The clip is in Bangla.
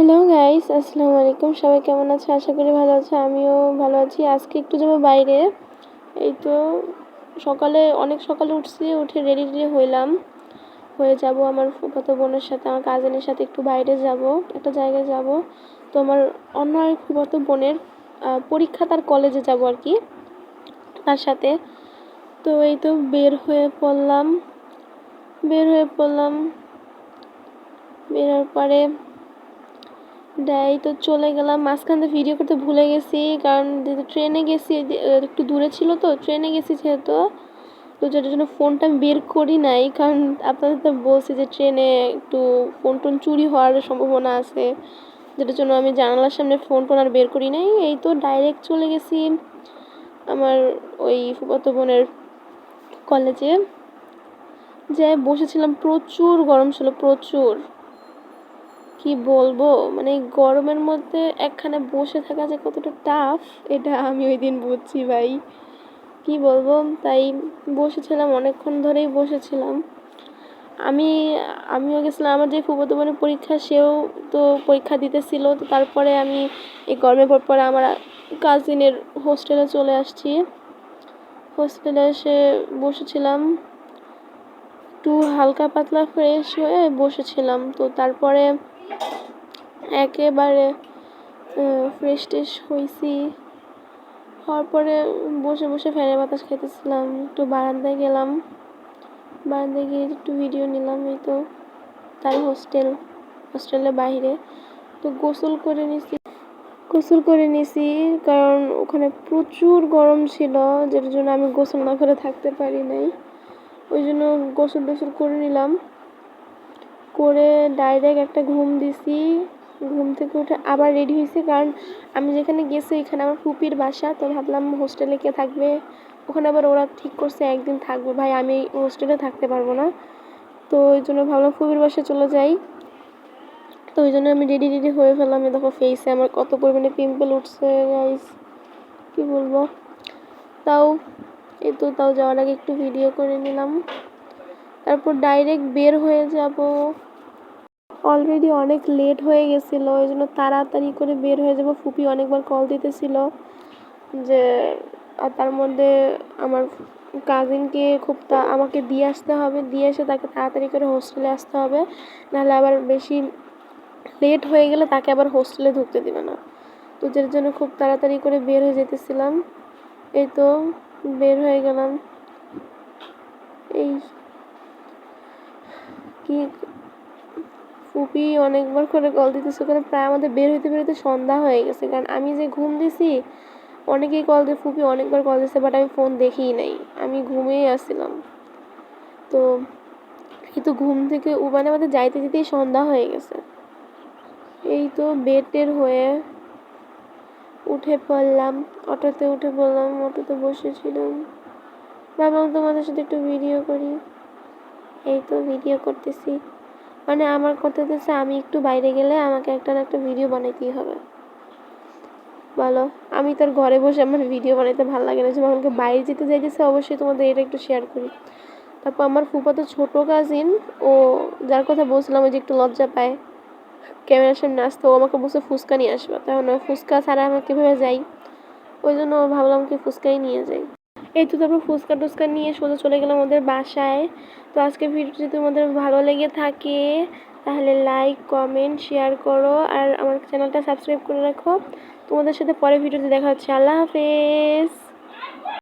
হ্যালো গাইস আসসালামু আলাইকুম সবাই কেমন আছে? আশা করি ভালো আছে। আমিও ভালো আছি। আজকে একটু যাব বাইরে। এই তো সকালে, অনেক সকালে উঠছি। উঠে রেডি রেডি হইলাম। হয়ে যাব আমার ফুফাতো বোনের সাথে, আমার কাজিনের সাথে একটু বাইরে যাব, একটা জায়গায় যাব। তো আমার অন্য এক ফুফাতো বোনের পরীক্ষা তার কলেজে যাব আর কি, তার সাথে। তো এই তো বের হয়ে পড়লাম। বের হয়ে পড়লাম। বেরোর পরে দেয়, তো চলে গেলাম। মাঝখান ভিডিও করতে ভুলে গেছি, কারণ ট্রেনে গেছি একটু দূরে ছিল তো ট্রেনে গেছি যেহেতু, তো যেটার জন্য ফোনটা আমি বের করি নাই, কারণ আপনাদের তো বলছি যে ট্রেনে একটু ফোন টোন চুরি হওয়ার সম্ভাবনা আছে যেটার জন্য আমি জানালার সামনে ফোন টোন আর বের করি নাই। এই তো ডাইরেক্ট চলে গেছি আমার ওই ফুফাতো বোনের কলেজে যে বসেছিলাম প্রচুর গরম ছিল, প্রচুর। কি বলব? মানে গরমের মধ্যে একখানে বসে থাকা যে কতটা টাফ এটা আমি ওই দিন বুঝছি ভাই। কি বলব? তাই বসেছিলাম, অনেকক্ষণ ধরেই বসেছিলাম। আমি, আমিও গেছিলাম, আমার যে ফুফাতো বোনের পরীক্ষা, সেও তো পরীক্ষা দিতেছিল, তো তারপরে আমি এই গরমের পর পরে আমার কাজিনের হোস্টেলে চলে আসছি। হোস্টেলে এসে বসেছিলাম। একটু হালকা পাতলা ফ্রেশ হয়ে বসেছিলাম। তো তারপরে একেবারে ফ্রেশ ট্রেশ হয়েছি হওয়ার পরে বসে বসে ফ্যানের বাতাস খেতেছিলাম একটু বারান্দায় গেলাম। বারান্দায় গিয়ে একটু ভিডিও নিলাম, এই তো তার হোস্টেল হোস্টেলের বাইরে তো গোসল করে নিছি, গোসল করে নিছি কারণ ওখানে প্রচুর গরম ছিল, যেটার জন্য আমি গোসল না করে থাকতে পারি নাই। ওই জন্য গোসল টোসল করে নিলাম। করে ডাইরেক্ট একটা ঘুম দিছি। ঘুম থেকে উঠে আবার রেডি হয়েছি কারণ আমি যেখানে গেছি এখানে আমার ফুপির বাসা, তো ভাবলাম হোস্টেলে কে থাকবে? ওখানে আবার ওরা ঠিক করছে, একদিন থাকবে। ভাই, আমি হোস্টেলে থাকতে পারব না। তো ওই জন্য ভাবলাম ফুপির বাসায় চলে যাই। তো ওই জন্য আমি রেডি রেডি হয়ে ফেললাম। দেখো ফেসে আমার কত পরিমাণে পিম্পল উঠছে গাইস কী বলব? তাও, এই তো তাও যাওয়ার আগে একটু ভিডিও করে নিলাম। তারপর ডাইরেক্ট বের হয়ে যাব। অলরেডি অনেক লেট হয়ে গেছিল, ওই জন্য তাড়াতাড়ি করে বের হয়ে যাব। ফুপি অনেকবার কল দিতেছিল যে, আর তার মধ্যে আমার কাজিনকে খুব তা, আমাকে দিয়ে আসতে হবে, দিয়ে এসে তাকে তাড়াতাড়ি করে হোস্টেলে আসতে হবে। নাহলে আবার বেশি লেট হয়ে গেলে তাকে আবার হোস্টেলে ঢুকতে দিবে না। তো যার জন্য খুব তাড়াতাড়ি করে বের হয়ে যেতেছিলাম। এই তো, বের হয়ে গেলাম। এই কি ফুপি অনেকবার করে কল দিতেছে, ওখানে প্রায় আমাদের বের হইতে বেরোতে সন্ধ্যা হয়ে গেছে। কারণ আমি যে ঘুম দিছি, অনেকেই কল দিয়ে, ফুপি অনেকবার কল দিচ্ছে বাট আমি ফোন দেখিই নাই। আমি ঘুমিয়েই আসছিলাম। তো এই তো ঘুম থেকে মানে আমাদের যাইতে যেতেই সন্ধ্যা হয়ে গেছে। এই তো বেটের হয়ে উঠে পড়লাম। অটোতে উঠে পড়লাম, অটোতে বসেছিলাম। ভাবলাম তোমাদের সাথে একটু ভিডিও করি। এই তো ভিডিও করতেছি। মানে আমার কথা হচ্ছে আমি একটু বাইরে গেলে আমাকে একটা না একটা ভিডিও বানাইতেই হবে। বলো, আমি তার ঘরে বসে আমার ভিডিও বানাইতে ভালো লাগে না। যে আমাকে বাইরে যেতে যাইতেছে, অবশ্যই তোমাদের এটা একটু শেয়ার করি। তারপর আমার ফুফাতো ছোটো কাজিন ও যার কথা বলছিলাম, ওই যে একটু লজ্জা পায়। ক্যামেরার সামনে আসতো, ও আমাকে বসে ফুচকা নিয়ে আসবে। তখন ফুচকা ছাড়া আমরা কীভাবে যাই? ওই জন্য ভাবলাম কি ফুচকাই নিয়ে যাই। এই তো তারপর ফুচকা টুচকা নিয়ে সোজা চলে গেলাম আমাদের বাসায়। তো আজকে ভিডিও যদি তোমাদের ভালো লেগে থাকে, তাহলে লাইক কমেন্ট শেয়ার করো আর আমার চ্যানেলটা সাবস্ক্রাইব করে রাখো। তোমাদের সাথে পরে ভিডিওতে দেখা হচ্ছে। আল্লাহ হাফেজ।